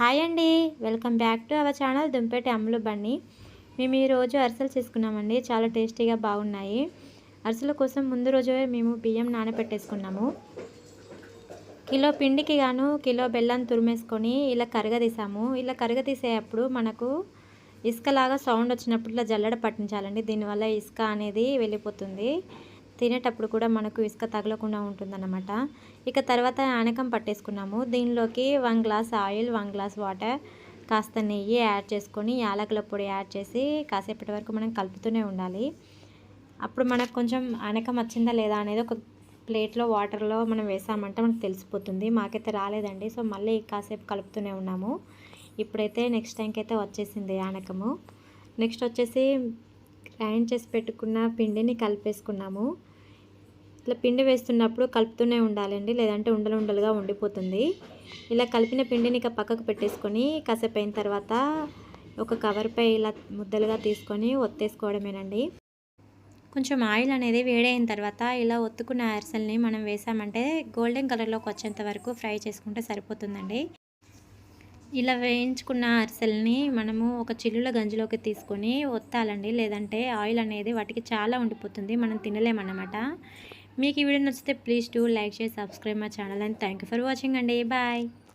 Hi అండి. Welcome back to our channel Dumpeti Ammulu బండి మేము ఈరోజు అరిసెలు చేసుకున్నామండి. చాలా టేస్టీగా బాగున్నాయి. అరిసెల కోసం ముందు రోజే మేము బియ్యం నానబెట్టేసుకున్నాము. కిలో పిండికి గాను కిలో బెల్లం తురిమేసుకొని ఇలా కరగదీసాము. ఇలా కరగదీసేటప్పుడు మనకు ఇసుకలాగా సౌండ్ వచ్చినప్పుడు ఇలా జల్లడ పట్టించాలండి. దీనివల్ల ఇసుక అనేది వెళ్ళిపోతుంది. తినేటప్పుడు కూడా మనకు ఇసుక తగలకుండా ఉంటుందన్నమాట. ఇక తర్వాత ఆనకం పట్టేసుకున్నాము. దీనిలోకి one glass oil one glass water కాస్త నెయ్యి యాడ్ చేసుకొని యాలకుల పొడి యాడ్ చేసి కాసేపటి వరకు మనం కలుపుతూనే ఉండాలి. అప్పుడు మనకు కొంచెం ఆనకం వచ్చిందా లేదా అనేది ఒక ప్లేట్లో వాటర్లో మనం వేసామంటే మనకు తెలిసిపోతుంది. మాకైతే రాలేదండి. సో మళ్ళీ కాసేపు కలుపుతూనే ఉన్నాము. ఇప్పుడైతే నెక్స్ట్ టైంకి అయితే వచ్చేసింది ఆనకము. నెక్స్ట్ వచ్చేసి గ్రైండ్ చేసి పెట్టుకున్న పిండిని కలిపేసుకున్నాము. ఇట్లా పిండి వేస్తున్నప్పుడు కలుపుతూనే ఉండాలండి లేదంటే ఉండలు ఉండలుగా ఉండిపోతుంది. ఇలా కలిపిన పిండిని ఇక పక్కకు పెట్టేసుకొని కాసేపు అయిన తర్వాత ఒక కవర్పై ఇలా ముద్దలుగా తీసుకొని ఒత్తేసుకోవడమేనండి. కొంచెం ఆయిల్ అనేది వేడైన తర్వాత ఇలా ఒత్తుకున్న అరిసెల్ని మనం వేసామంటే గోల్డెన్ కలర్లోకి వచ్చేంత వరకు ఫ్రై చేసుకుంటే సరిపోతుందండి. ఇలా వేయించుకున్న అరిసెల్ని మనము ఒక చిల్లుల గంజిలోకి తీసుకొని ఒత్తాలండి. లేదంటే ఆయిల్ అనేది వాటికి చాలా ఉండిపోతుంది. మనం తినలేమన్నమాట. మీకు ఈ వీడియో నచ్చితే ప్లీజ్ టు లైక్ చేసి సబ్స్క్రైబ్ మా channel and thank you for watching అండి. బాయ్.